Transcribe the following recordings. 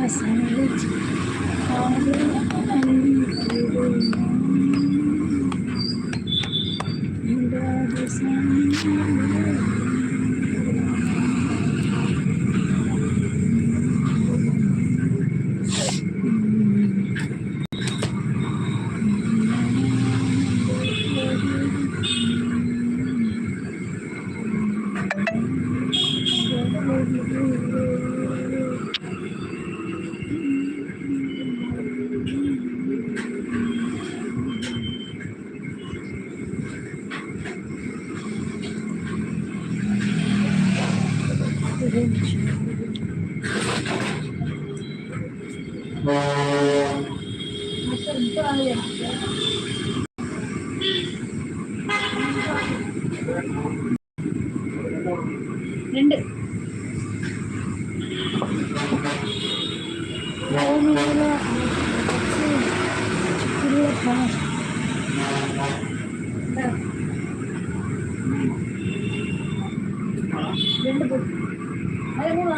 awesome. രണ്ട് പോ അതെ മൂന്ന്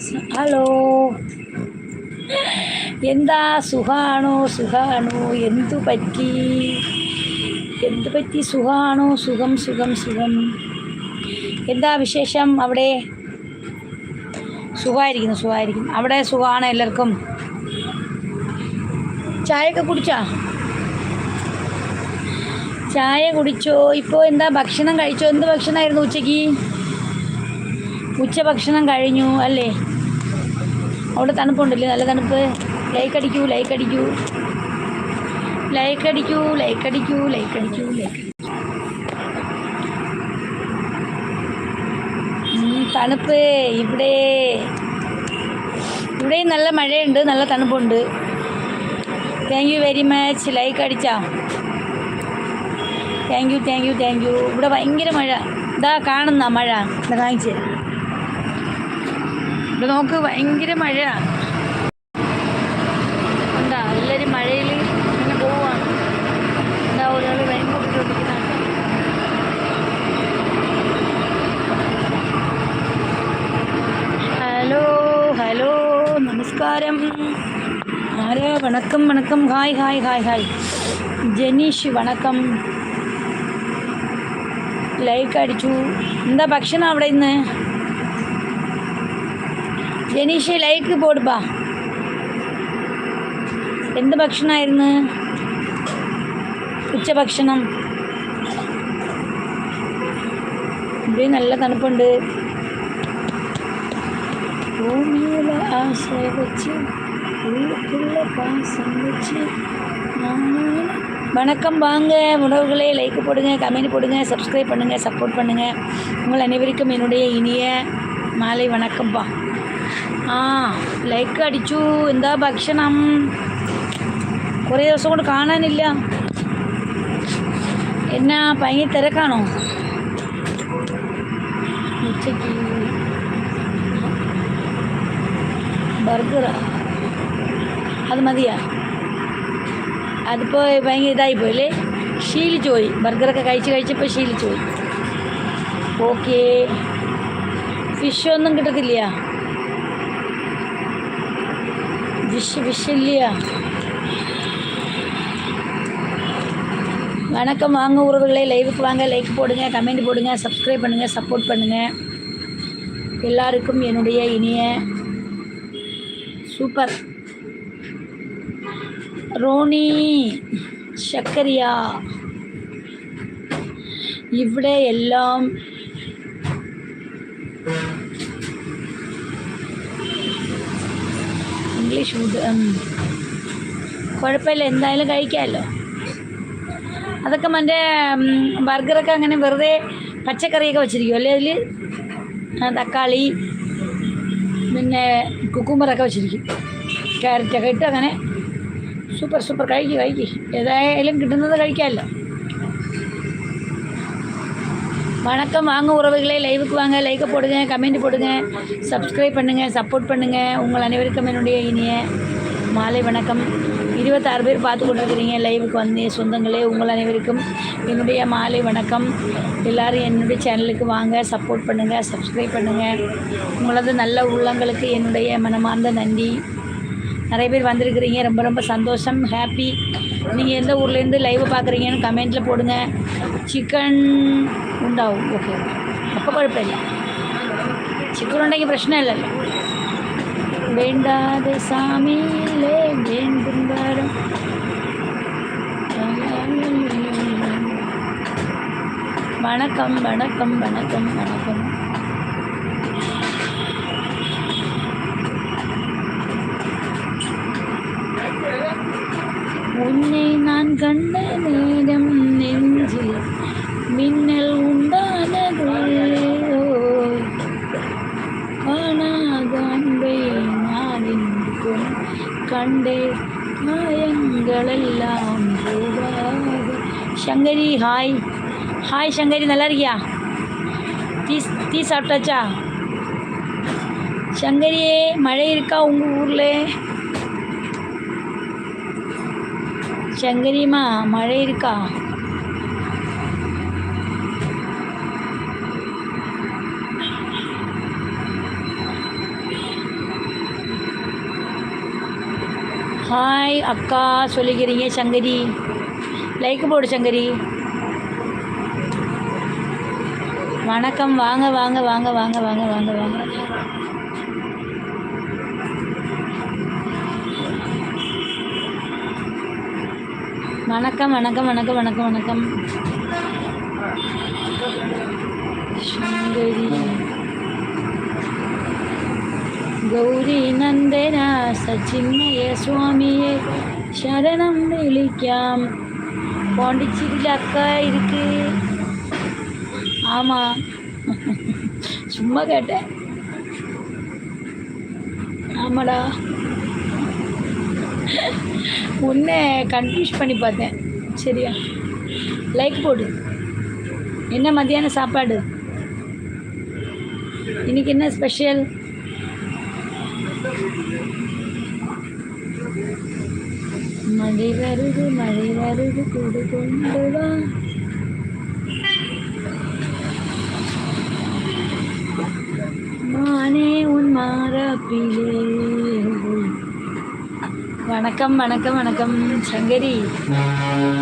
ഹലോ എന്താ സുഖാണോ? സുഖാണോ? എന്തു പറ്റി? എന്തു പറ്റി? സുഖാണോ? സുഖം സുഖം സുഖം. എന്താ വിശേഷം അവിടെ? സുഖമായിരിക്കുന്നു സുഖമായിരിക്കും അവിടെ സുഖമാണ് എല്ലാവർക്കും. ചായയൊക്കെ കുടിച്ചോ? ചായ കുടിച്ചോ? ഇപ്പോൾ എന്താ ഭക്ഷണം കഴിച്ചോ? എന്ത് ഭക്ഷണമായിരുന്നു ഉച്ചയ്ക്ക്? ഉച്ച ഭക്ഷണം കഴിഞ്ഞു അല്ലേ? അവിടെ തണുപ്പുണ്ടല്ലേ? നല്ല തണുപ്പ്. ലൈക്ക് അടിക്കൂ ലൈക്ക് അടിക്കൂ. ലൈക്ക് അടിക്കൂ ലൈക്ക് അടിക്കൂ ലൈക്ക് അടിക്കൂ ലൈക്ക് തണുപ്പ് ഇവിടെ. ഇവിടെയും നല്ല മഴയുണ്ട് നല്ല തണുപ്പുണ്ട്. Thank you very much like അടിച്ചാ. Thank you thank you thank you ഇവിടെ ഭയങ്കര മഴ. ഇതാ കാണുന്ന മഴ. കാണിച്ച് ഇവിടെ നോക്ക് ഭയങ്കര മഴ എന്താ എല്ലാവരും മഴയിൽ ഇങ്ങനെ പോവാണ്. എന്താ ഒരാൾ ഭയങ്കര ബുദ്ധിമുട്ടിക്കുന്നതാണ് ഹലോ ഹലോ നമസ്കാരം. ആരാ? വണക്കം വണക്കം. Hi hi hi hi. Janeesh വണക്കം. ലൈക്ക് അടിച്ചു. എന്താ ഭക്ഷണം അവിടെ ഇന്ന്? ജനീഷ് ലൈക്ക് പോടുപ്പാ എന്ത് ഭക്ഷണമായിരുന്നു ഉച്ചഭക്ഷണം ഇവിടെ നല്ല തണുപ്പുണ്ട് ഭൂമിയിലെ ആശ വച്ച് உள்ளுக்குள்ள பாசம் வச்சு நானும் வணக்கம் வாங்க உணவுகளே லைக் போடுங்க கமெண்ட் போடுங்க சப்ஸ்கிரைப் பண்ணுங்கள் சப்போர்ட் பண்ணுங்கள் உங்கள் அனைவருக்கும் என்னுடைய இனிய മാലൈ വണക്കംപ്പാ ആ ലൈക്ക് അടിച്ചു. എന്താ ഭക്ഷണം? കുറേ ദിവസം കൊണ്ട് കാണാനില്ല. എന്നാ ഭയങ്കര തിരക്കാണോ? ഉച്ചയ്ക്ക് ബർഗർ അത് മതിയാ. അതിപ്പോൾ ഭയങ്കര ഇതായിപ്പോയി അല്ലേ ശീലിച്ചു പോയി ബർഗറൊക്കെ കഴിച്ച് കഴിച്ചപ്പോൾ ശീലിച്ചു പോയി ഓക്കേ ഫിഷ് ഒന്നും കിട്ടത്തില്ല. ഫിഷ് ഫിഷ് ഇല്ല வணக்கம் வாங்க உறவுகளே லைவுக்கு வாங்க லைக் போடுங்க கமெண்ட் போடுங்க சப்ஸ்கிரைப் பண்ணுங்கள் சப்போர்ட் பண்ணுங்கள் எல்லாருக்கும் என்னுடைய இனிய சூப்பர் ரோனி ശക്കരിയ ഇവിടെ എല്ലാം ഇംഗ്ലീഷ് കുഴപ്പമില്ല എന്തായാലും കഴിക്കാമല്ലോ. അതൊക്കെ മറ്റേ ബർഗറൊക്കെ അങ്ങനെ വെറുതെ പച്ചക്കറിയൊക്കെ വെച്ചിരിക്കും അല്ലേ അതിൽ തക്കാളി പിന്നെ കുക്കുമ്പറൊക്കെ വെച്ചിരിക്കും. ക്യാരറ്റൊക്കെ ഇട്ട് അങ്ങനെ സൂപ്പർ സൂപ്പർ കഴിക്കും കഴിക്കും. ഏതായാലും കിട്ടുന്നത് കഴിക്കാമല്ലോ. வணக்கம். வாங்க உறவுகளே லைவுக்கு வாங்க. லைக்கை போடுங்க கமெண்ட் போடுங்க. சப்ஸ்கிரைப் பண்ணுங்கள் சப்போர்ட் பண்ணுங்கள் உங்கள் அனைவருக்கும் என்னுடைய இனிய மாலை வணக்கம். இருபத்தாறு பேர் பார்த்து கொண்டிருக்கிறீங்க. லைவுக்கு வந்து சொந்தங்களே உங்கள் அனைவருக்கும் என்னுடைய மாலை வணக்கம். எல்லோரும் என்னுடைய சேனலுக்கு வாங்க. சப்போர்ட் பண்ணுங்கள் சப்ஸ்கிரைப் பண்ணுங்கள் உங்களது நல்ல உள்ளங்களுக்கு என்னுடைய மனமார்ந்த நன்றி. நிறைய பேர் வந்திருக்கிறீங்க. ரொம்ப ரொம்ப சந்தோஷம். ஹாப்பி நீங்கள் எந்த ஊர்லேருந்து லைவ் பார்க்குறீங்கன்னு கமெண்ட்டில் போடுங்க. சிக்கன் ഉണ്ടാവും ഓക്കെ അപ്പോൾ കുഴപ്പമില്ല ചിക്കൻ ഉണ്ടെങ്കിൽ പ്രശ്നമില്ലല്ലോ വേണ്ടാതെ സാമിയിലെ വീണ്ടും വരും வணக்கம் வணக்கம் வணக்கம் வணக்கம் உன்னை நான் கண்ட நேரம் நெஞ்சில் மின்னல் உண்டானது. காணாத அன்பை நான் இன்றும் கண்டே காயங்களெல்லாம் சங்கரி ஹாய். ஹாய் சங்கரி நல்லா இருக்கியா டீ டீ சாப்பிட்டாச்சா? சங்கரியே மழை இருக்கா உங்கள் ஊரில்? சங்கரிம்மா மழை இருக்கா? ஹாய் அக்கா சொல்லிக்கிறீங்க சங்கரி. லைக் போடு சங்கரி. வணக்கம் வாங்க வாங்க வாங்க வாங்க வாங்க வாங்க வாங்க. வணக்கம் வணக்கம் வணக்கம் வணக்கம் வணக்கம். சங்கரி. கௌரி நந்தனா സച്ചിന്മയ സ്വാമിയെ ശരണം വിളിക്കാം பாண்டிச்சேரியில் அக்கா இருக்கு ஆமாம் சும்மா கேட்டேன் ஆமாடா உன்னை கன்ஃபியூஸ் பண்ணி பார்த்தேன் சரியா லைக் போடு என்ன மத்தியான சாப்பாடு இன்னைக்கு என்ன ஸ்பெஷல் மழை வருது மழை வருது கொடு கொண்டு வா மானே உன் மாறாப்பிலே வணக்கம் வணக்கம் வணக்கம் சங்கரி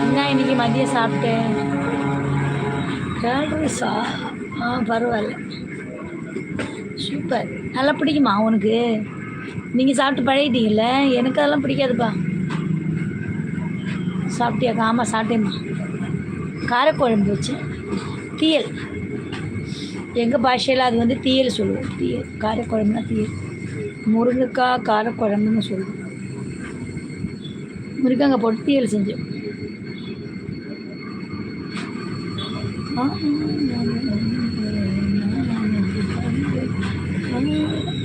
என்ன இன்னைக்கு மதியம் சாப்பிட்டேன் சா ஆ பரவாயில்ல சூப்பர் நல்லா பிடிக்குமா உனக்கு நீங்கள் சாப்பிட்டு பழகிட்டீங்கல்ல? எனக்கு அதெல்லாம் பிடிக்காதுப்பா. சாப்பிட்டியாக்கா ஆமாம் சாப்பிட்டேம்மா. காரக்குழம்பு வச்சு தீயல். எங்கள் பாஷையில் அது வந்து தீயல் சொல்லுவோம். தீயல் காரக்குழம்புனா தீயல். முருங்கைக்காய் காரக்குழம்புன்னு சொல்லுவோம். முருங்கங்காய் போட்டு தீயல் செஞ்சோம்.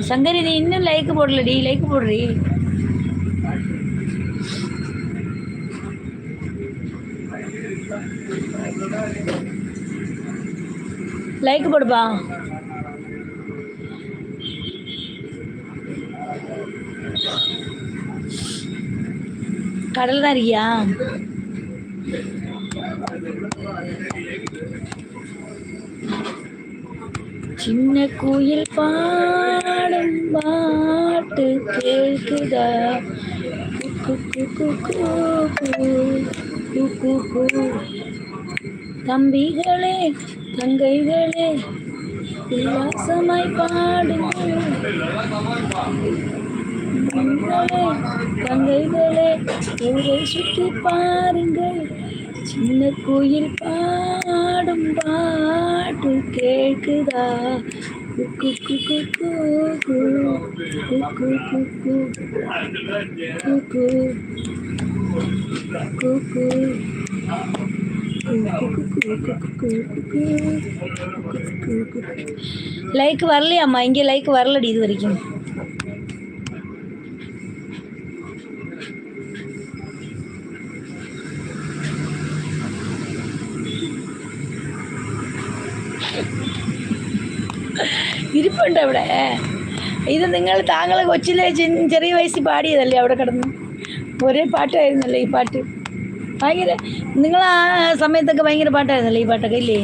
சங்கரி நீ இன்னும் லைக் போடலடி லைக் போடுறி. லைக் போடுப்பா. கடல் தான் இருக்கியா? சின்ன குயில் பாடும் பாட்டு கேட்குதா? தம்பிகளே தங்கைகளே உல்லாசமாய் பாடுங்கள். தங்கைகளே எங்களை சுற்றி பாருங்கள். சின்ன கோயில் பாடும் பாட்டு கேட்குதா குக்கு குக்கு கூ குக்கு குக்கு குக்கு குக்கு லைக் வரலையாம்மா இங்கே லைக் வரலடி இது வரைக்கும் ഇരിപ്പുണ്ട് അവിടെ. ഇത് നിങ്ങൾ താങ്കൾ കൊച്ചിലെ ചെറിയ വയസ്സിൽ പാടിയതല്ലേ അവിടെ കിടന്ന്? ഒരേ പാട്ടായിരുന്നല്ലേ ഈ പാട്ട്. ഭയങ്കര നിങ്ങൾ ആ സമയത്തൊക്കെ ഭയങ്കര പാട്ടായിരുന്നല്ലേ ഈ പാട്ടൊക്കെ ഇല്ലേ?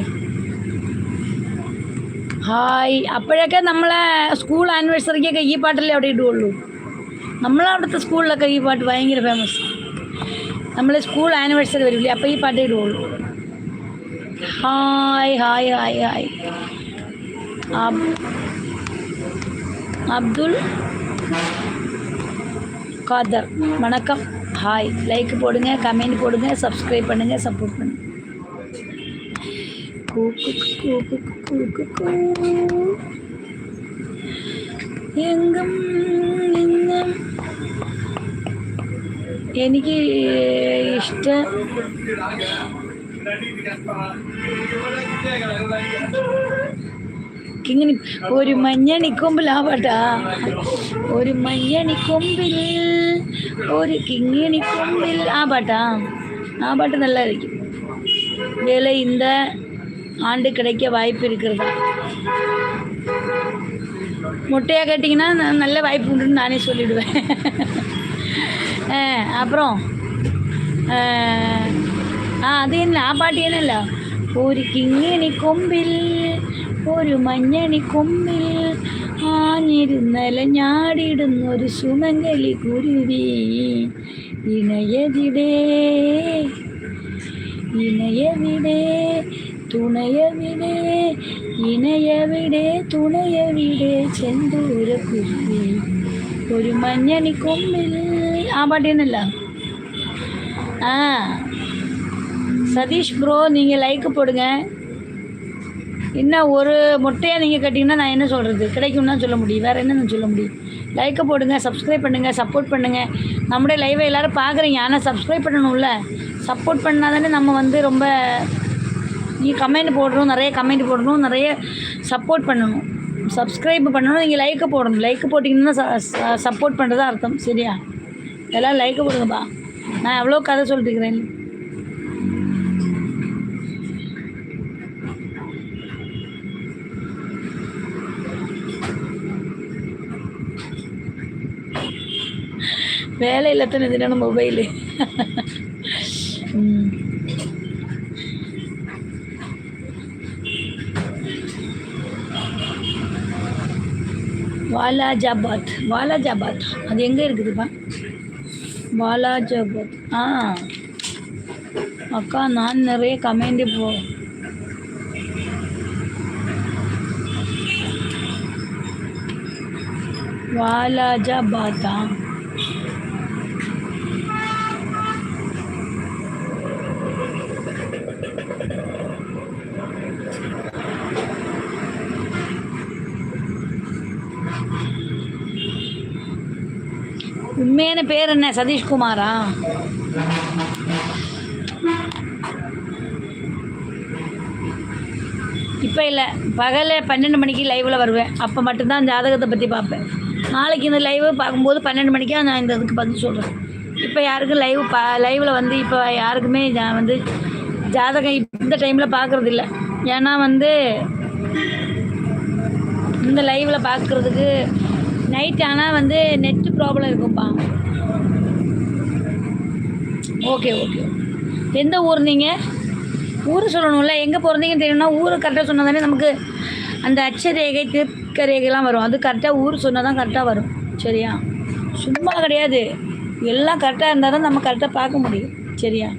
ഹായ് അപ്പോഴൊക്കെ നമ്മളെ സ്കൂൾ ആനിവേഴ്സറിക്കൊക്കെ ഈ പാട്ടല്ലേ അവിടെ ഇടുകയുള്ളൂ നമ്മളവിടുത്തെ സ്കൂളിലൊക്കെ ഈ പാട്ട് ഭയങ്കര ഫേമസ് നമ്മൾ സ്കൂൾ ആനിവേഴ്സറി വരില്ലേ അപ്പോൾ ഈ പാട്ടേ ഇടുകയുള്ളൂ hi hi hi hi. Abdul Khader வணக்கம் ஹாய் லைக் போடுங்க கமெண்ட் போடுங்க சப்ஸ்கிரைப் பண்ணுங்க சப்போர்ட் பண்ணுங்க கூ, கூ, கூ, கூ, கூ, கூ, கூ. എങ്കും നിന്നും എനിക്ക് ഇഷ്ടം ഇങ്ങനെ ഒരു മഞ്ഞണിക്കൊമ്പിൽ ആ പാട്ടാ ഒരു മഞ്ഞണിക്കൊമ്പിൽ ഒരു കിങ്ങിണിക്കൊമ്പിൽ ആ പാട്ടാ ആ பாட்டு நல்லா இருக்கும் வேலை இந்த ஆண்டு கிடைக்க வாய்ப்பு இருக்கிறதா முட்டையாக கேட்டிங்கன்னா நான் நல்ல வாய்ப்பு உண்டுன்னு நானே சொல்லிவிடுவேன் ஆ, அப்புறம் ஆ, ആ അത് തന്നെ ആ പാട്ട് തന്നെയല്ല ഒരു കിങ്ങിണി കൊമ്പിൽ ഒരു മഞ്ഞണി കൊമ്പിൽ ആഞ്ഞിരുന്നല ഞാടിടുന്നൊരു സുമംഗലി കുരുവി ഇണയതിടേ ഇണയവിടെ തുണയവിടെ ഇണയവിടെ തുണയവിടെ ചെന്തൂര കുരുവി ഒരു മഞ്ഞണി കൊമ്പിൽ ആ പാട്ട് തന്നെയല്ല ஆ சதீஷ் ப்ரோ நீங்கள் லைக்கு போடுங்க என்ன ஒரு முட்டையாக நீங்கள் கட்டிங்கன்னா நான் என்ன சொல்கிறது கிடைக்கும்னு சொல்ல முடியும். வேறு என்ன சொல்ல முடியும். லைக்கை போடுங்க சப்ஸ்கிரைப் பண்ணுங்கள் சப்போர்ட் பண்ணுங்கள் நம்முடைய லைவை எல்லோரும் பார்க்குறீங்க ஆனால் சப்ஸ்கிரைப் பண்ணணும்ல? சப்போர்ட் பண்ணால் தானே நம்ம வந்து ரொம்ப நீ கமெண்ட் போடணும் நிறைய கமெண்ட் போடணும் நிறைய சப்போர்ட் பண்ணணும். சப்ஸ்கிரைப் பண்ணணும் நீங்கள் லைக்கை போடணும். லைக்கு போட்டிங்கன்னா சப்போர்ட் பண்ணுறதா அர்த்தம். சரியா? எல்லாம் லைக்கை போடுங்கப்பா. நான் எவ்வளோ கதை சொல்லிட்டுருக்கிறேன் வேலை இல்லாத தினம் மொபைலு வாலாஜாபாத். வாலாஜாபாத். அது எங்கே இருக்குதுப்பா? வாலாஜாபாத். ஆ. அக்கா நான் நிறைய கமெண்ட் போ. வாலாஜாபாத்தா? உண்மையான பேர் என்ன? சதீஷ்குமாரா? இப்போ இல்லை. பகலில் பன்னெண்டு மணிக்கு லைவில் வருவேன். அப்போ மட்டும்தான் ஜாதகத்தை பற்றி பார்ப்பேன். நாளைக்கு இந்த லைவ் பார்க்கும்போது பன்னெண்டு மணிக்காக நான் இந்த இதுக்கு பதில் சொல்கிறேன் இப்போ யாருக்கும் லைவ் பா லைவில் வந்து இப்போ யாருக்குமே ஜா- வந்து ஜாதகம் இந்த டைமில் பார்க்குறது இல்லை. ஏன்னா வந்து இந்த லைவில் பார்க்குறதுக்கு நைட் ஆனால் வந்து நெட்டு ப்ராப்ளம் இருக்கும்ப்பா ஓகே ஓகே. எந்த ஊர் நீங்கள் ஊர் சொல்லணும்ல எங்கே பிறந்தீங்கன்னு தெரியணும்னா ஊர் கரெக்டாக சொன்னால் தானே நமக்கு அந்த அச்சரேகை திருக்கரேகைலாம் வரும். அது கரெக்டாக ஊர் சொன்னால் தான் கரெக்டாக வரும். சரியா? சும்மா கிடையாது. எல்லாம் கரெக்டாக இருந்தால் தான் நம்ம கரெக்டாக பார்க்க முடியும். சரியா?